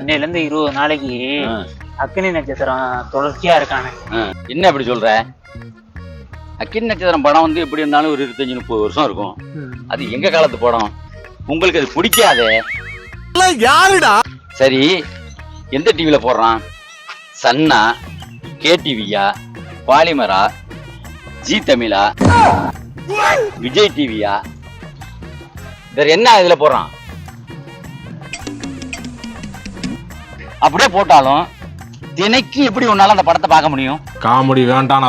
இன்னையில இருந்து இருபது நாளைக்கு. அக்னி நட்சத்திரம் தொடர்ச்சியா இருக்கானே. என்ன அப்படி சொல்ற? அக்கின் நட்சத்திரம் படம் வந்து எப்படி இருந்தாலும் ஒரு இருபத்தஞ்சு முப்பது வருஷம் இருக்கும். அது எங்க காலத்து படம்? உங்களுக்கு அது பிடிக்காதே? யாருடா? சரி எந்த டிவில போடுறான்? சன்னா கேடிவியா பாலிமரா ஜி தமிழா விஜய் டிவியா வேற என்ன இதுல போடுறான்? அப்படியே போட்டாலும் தினைக்கு எப்படி உன்னால அந்த படத்தை பார்க்க முடியும்? காமெடி வேண்டாம்.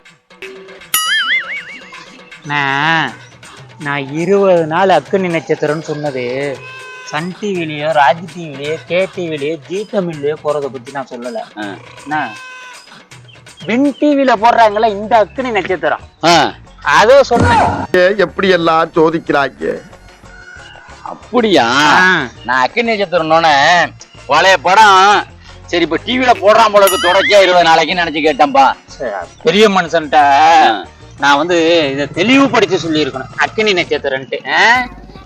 அண்ணா, நான் இருபது நாள் அக்னி நட்சத்திரம்னு சொன்னது. சன் டிவிலயோ ராஜ் டிவிலயோ கே டிவிலயோ ஜி தமிழ்லயோ போறத பத்தி நான் சொல்லல. ஆ. என்ன வின் டிவில போடுறாங்கல்ல இந்த அக்னி நட்சத்திரம். ஆ, அதோ சொன்னேன். எப்படி எல்லாம் சோதிக்கிறாங்க அப்படியா. நான் அக்கினி நட்சத்திரம்னோடனே பழைய படம். சரி இப்ப டிவில போடுறான் போல இருக்கு தொடர்ச்சியா இருபது நாளைக்கு நினைச்சு கேட்டேன்பா. பெரிய மனுஷன்ட்ட நான் வந்து இதை தெளிவுபடுத்தி சொல்லியிருக்கணும். அக்னி நட்சத்திரம்ட்டு ஆ?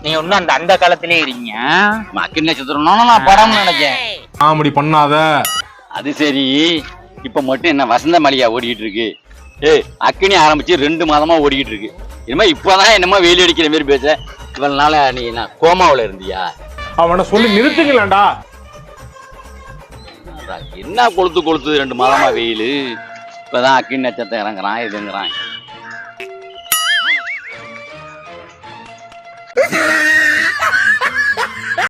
நீங்க இன்னும் அந்த அந்த காலத்திலே இருக்கீங்க அக்கினி நட்சத்திரம்னோட நான் படம்னு நினைச்சேன். காமெடி பண்ணாத. அது சரி. இப்ப மட்டும் என்ன வசந்த மளிகா ஓடிக்கிட்டு இருக்கு. ஏய் அக்கினி ஆரம்பிச்சு ரெண்டு மாதமா ஓடிக்கிட்டு இருக்கு. இனிமே இப்பதான் என்னமோ வெயில் அடிக்கிற மாதிரி பேச நாள நீ என்ன கோமாவுல இருந்தியா? அவனை சொல்லி நிறுத்துங்களேன்டா. என்ன கொளுத்து கொளுத்து ரெண்டு மாதமா வெயில். இப்பதான் அக்கினி நட்சத்திரம் இறங்குறான் இதுங்கிறான்.